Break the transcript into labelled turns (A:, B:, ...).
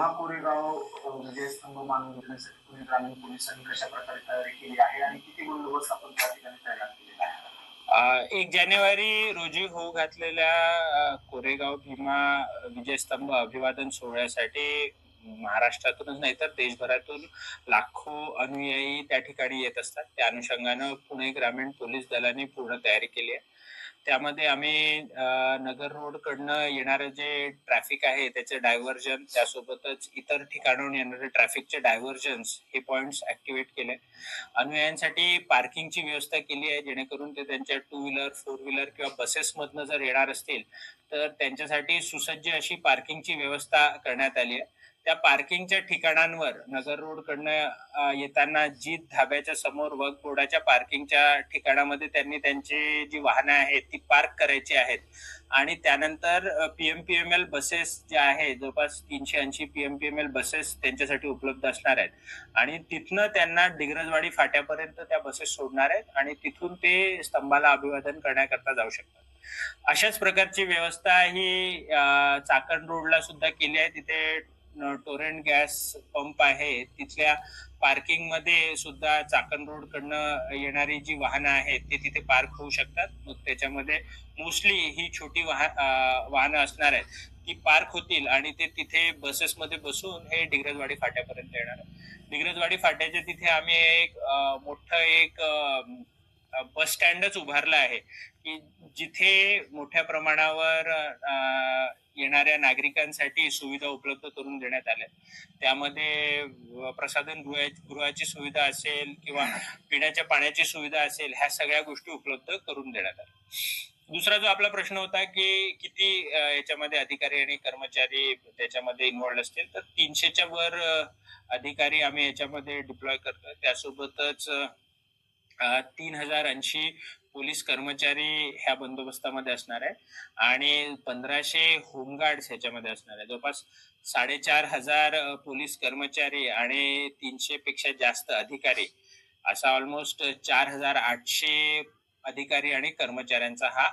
A: भीमा कोरेगाव म्हणजे स्तंभ मानून घेण्यासाठी पुणे ग्रामीण पोलिसांनी कशा प्रकारे तयारी केली आहे आणि किती बंदोबस्त आपण त्या ठिकाणी तयार केलेला आहे?
B: एक जानेवारी रोजी होऊ घातलेल्या कोरेगाव भीमा विजयस्तंभ अभिवादन सोहळ्यासाठी महाराष्ट्रातूनच नाही तर देशभरातून लाखो अनुयायी त्या ठिकाणी येत असतात. त्या अनुषंगानं पुणे ग्रामीण पोलीस दलाने पूर्ण तयारी केली आहे. त्यामध्ये आम्ही नगर रोड कडनं येणारे जे ट्रॅफिक आहे त्याचे डायव्हर्जन त्यासोबतच इतर ठिकाणाहून येणारे ट्रॅफिकचे डायव्हर्जन्स हे पॉइंट्स ऍक्टिव्हेट केले. अनुयायांसाठी पार्किंगची व्यवस्था केली आहे जेणेकरून ते त्यांच्या टू व्हीलर फोर व्हीलर किंवा बसेसमधनं जर येणार असतील तर त्यांच्यासाठी सुसज्ज अशी पार्किंगची व्यवस्था करण्यात आली आहे. त्या पार्किंगच्या ठिकाणांवर नगर रोड कडनं येताना जी धाब्याच्या समोर वक बोर्डाच्या पार्किंगच्या ठिकाणामध्ये त्यांनी त्यांची जी वाहनं आहेत ती पार्क करायची आहेत. आणि त्यानंतर पीएमपीएमएल बसेस ज्या आहेत जवळपास तीनशे ऐंशी पीएमपीएमएल बसेस त्यांच्यासाठी उपलब्ध असणार आहेत. आणि तिथनं त्यांना डिग्रजवाडी फाट्यापर्यंत त्या बसेस सोडणार आहेत आणि तिथून ते स्तंभाला अभिवादन करण्याकरता जाऊ शकतात. अशाच प्रकारची व्यवस्था ही चाकण रोडला सुद्धा केली आहे. तिथे टोरेंट गॅस पंप आहे तिथल्या पार्किंगमध्ये सुद्धा चाकण रोड कडनं येणारी जी वाहनं आहेत ते तिथे पार्क होऊ शकतात. मग त्याच्यामध्ये मोस्टली ही छोटी वाहन वाहनं असणार आहेत. ती पार्क होतील आणि ते तिथे बसेसमध्ये बसून हे डिग्रजवाडी फाट्यापर्यंत येणार डिग्रजवाडी फाट्याच्या तिथे आम्ही एक मोठं एक बस स्टँडच उभारलं आहे की जिथे मोठ्या प्रमाणावर येणाऱ्या नागरिकांसाठी सुविधा उपलब्ध करून देण्यात आल्या. त्यामध्ये प्रसाधन गृहाची सुविधा असेल किंवा पिण्याच्या पाण्याची सुविधा असेल ह्या सगळ्या गोष्टी उपलब्ध करून देण्यात आल्या. दुसरा जो आपला प्रश्न होता की किती याच्यामध्ये अधिकारी आणि कर्मचारी त्याच्यामध्ये इन्व्हॉल्ड असतील तर तीनशेच्या वर अधिकारी आम्ही याच्यामध्ये डिप्लॉय करतोय. त्यासोबतच तीन हजार ऐंशी पोलीस कर्मचारी ह्या बंदोबस्तामध्ये असणार आहे. आणि पंधराशे होमगार्ड ह्याच्यामध्ये असणार आहे. जवळपास साडेचार हजार पोलीस कर्मचारी आणि तीनशे पेक्षा जास्त अधिकारी असा ऑलमोस्ट चार हजार आठशे अधिकारी आणि कर्मचाऱ्यांचा हा